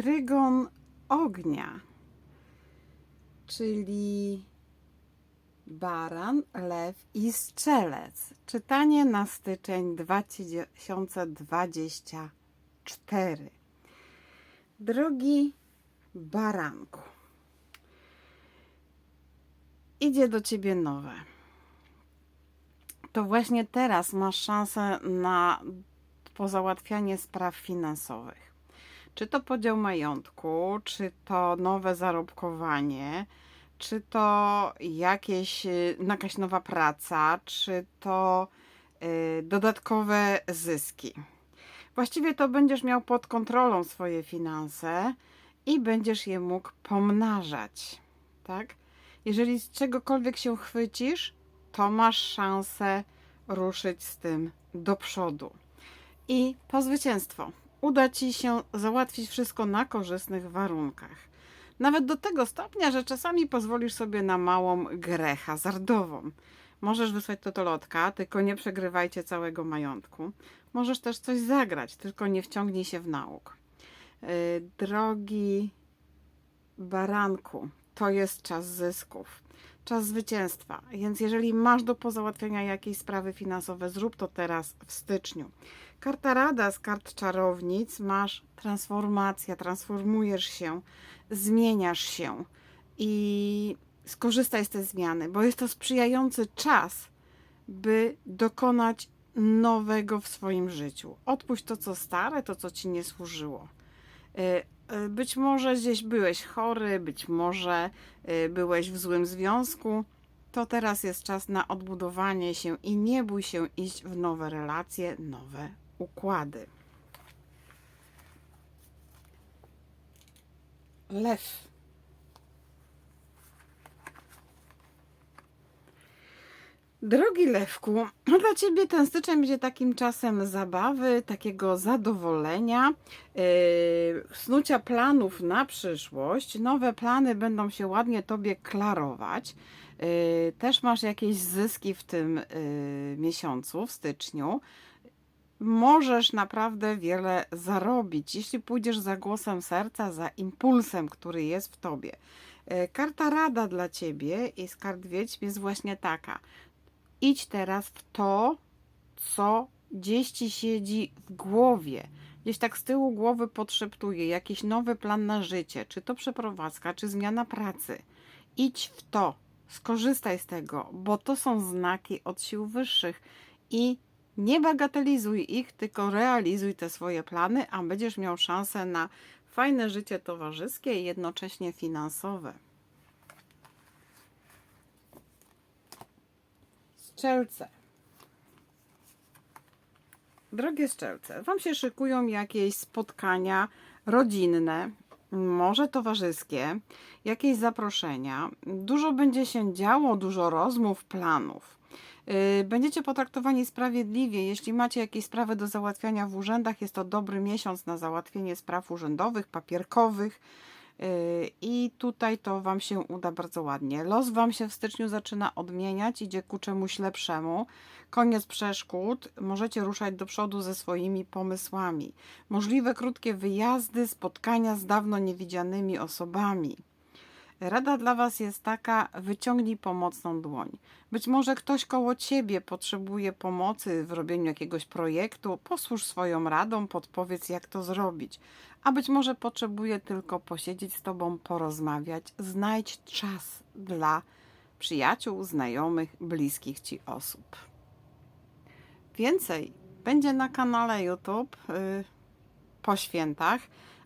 trygon ognia, czyli baran, lew i strzelec. Czytanie na styczeń 2024. Drogi baranku, idzie do ciebie nowe. To właśnie teraz masz szansę na pozałatwianie spraw finansowych. Czy to podział majątku, czy to nowe zarobkowanie, czy to jakieś, y, jakaś nowa praca, czy to y, dodatkowe zyski. Właściwie to będziesz miał pod kontrolą swoje finanse i będziesz je mógł pomnażać. Tak? Jeżeli z czegokolwiek się chwycisz, to masz szansę ruszyć z tym do przodu. I po zwycięstwo uda ci się załatwić wszystko na korzystnych warunkach. Nawet do tego stopnia, że czasami pozwolisz sobie na małą grę hazardową. Możesz wysłać totolotka, tylko nie przegrywajcie całego majątku. Możesz też coś zagrać, tylko nie wciągnij się w nauk. Yy, Drogi baranku, to jest czas zysków, czas zwycięstwa. Więc jeżeli masz do pozałatwienia jakieś sprawy finansowe, zrób to teraz w styczniu. Karta Rada z kart czarownic masz transformacja, transformujesz się, zmieniasz się i skorzystaj z tej zmiany, bo jest to sprzyjający czas, by dokonać nowego w swoim życiu. Odpuść to, co stare, to, co ci nie służyło. Y, y, Być może gdzieś byłeś chory, być może y, byłeś w złym związku. To teraz jest czas na odbudowanie się i nie bój się iść w nowe relacje, nowe układy. Lew. Drogi Lewku, no dla Ciebie ten styczeń będzie takim czasem zabawy, takiego zadowolenia, yy, snucia planów na przyszłość. Nowe plany będą się ładnie Tobie klarować. Yy, też masz jakieś zyski w tym yy, miesiącu, w styczniu. Możesz naprawdę wiele zarobić, jeśli pójdziesz za głosem serca, za impulsem, który jest w Tobie. Yy, Karta rada dla Ciebie i z kart wiedźm jest właśnie taka idź teraz w to, co gdzieś ci siedzi w głowie. Gdzieś tak z tyłu głowy podszeptuje jakiś nowy plan na życie, czy to przeprowadzka, czy zmiana pracy. Idź w to, skorzystaj z tego, bo to są znaki od sił wyższych i nie bagatelizuj ich, tylko realizuj te swoje plany, a będziesz miał szansę na fajne życie towarzyskie i jednocześnie finansowe. Strzelce. Drogie strzelce, Wam się szykują jakieś spotkania rodzinne, może towarzyskie, jakieś zaproszenia. Dużo będzie się działo, dużo rozmów, planów. Yy, Będziecie potraktowani sprawiedliwie. Jeśli macie jakieś sprawy do załatwiania w urzędach, jest to dobry miesiąc na załatwienie spraw urzędowych, papierkowych. Yy, I tutaj to Wam się uda bardzo ładnie. Los Wam się w styczniu zaczyna odmieniać, idzie ku czemuś lepszemu. Koniec przeszkód, możecie ruszać do przodu ze swoimi pomysłami. Możliwe krótkie wyjazdy, spotkania z dawno niewidzianymi osobami. Rada dla Was jest taka: wyciągnij pomocną dłoń. Być może ktoś koło Ciebie potrzebuje pomocy w robieniu jakiegoś projektu, posłuż swoją radą, podpowiedz, jak to zrobić. A być może potrzebuje tylko posiedzieć z Tobą, porozmawiać. Znajdź czas dla przyjaciół, znajomych, bliskich Ci osób. Więcej będzie na kanale YouTube y, po świętach.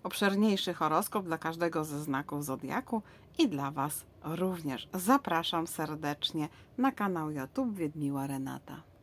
Obszerniejszy horoskop dla każdego ze znaków zodiaku i dla Was również. Zapraszam serdecznie na kanał YouTube Wiedmiła Renata.